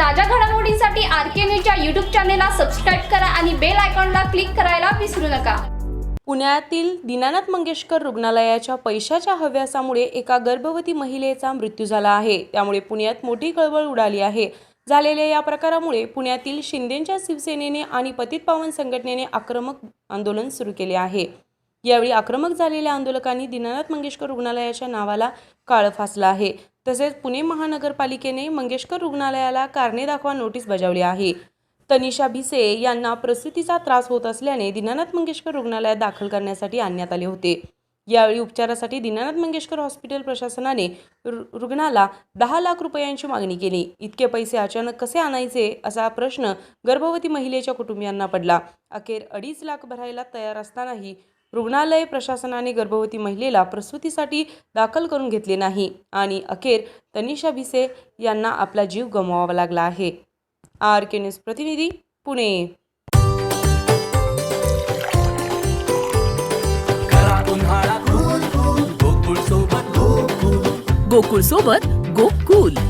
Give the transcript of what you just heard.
ताज्या घडामोडींसाठी आर के न्यूजच्या यूट्यूब चॅनेलला सबस्क्राईब करा आणि बेल आयकॉनला क्लिक करायला विसरू नका. पुण्यातील दीनानाथ मंगेशकर रुग्णालयाच्या पैशाच्या हव्यासामुळे एका गर्भवती महिलेचा मृत्यू झाला आहे. त्यामुळे पुण्यात मोठी कळवळ उडाली आहे. झालेल्या या प्रकारामुळे पुण्यातील शिंदेच्या शिवसेनेने आणि पतित पावन संघटनेने आक्रमक आंदोलन सुरू केले आहे. यावेळी आक्रमक झालेल्या आंदोलकांनी दीनानाथ मंगेशकर रुग्णालयाच्या नावाला काळ फासलं आहे. तसेच पुणे महानगरपालिकेने मंगेशकर रुग्णालयाला कारणे दाखवा नोटीस बजावली आहे. तनिषा भिसे यांना प्रसूतीचा त्रास होत असल्याने दीनानाथ मंगेशकर रुग्णालयात दाखल करण्यासाठी आणण्यात आले होते. यावेळी उपचारासाठी दीनानाथ मंगेशकर हॉस्पिटल प्रशासनाने रु- रुग्णाला दहा लाख रुपयांची मागणी केली. इतके पैसे अचानक कसे आणायचे असा प्रश्न गर्भवती महिलेच्या कुटुंबियांना पडला. अखेर अडीच लाख भरायला तयार असतानाही रुग्णालय प्रशासनाने गर्भवती महिलेला प्रसूतीसाठी दाखल करून घेतले नाही. आणि अखेर तनिषा भिसे यांना आपला जीव गमवावा लागला आहे. आर के न्यूज प्रतिनिधी पुणे. गोकुळ सोबत गोकुल गोकुळ.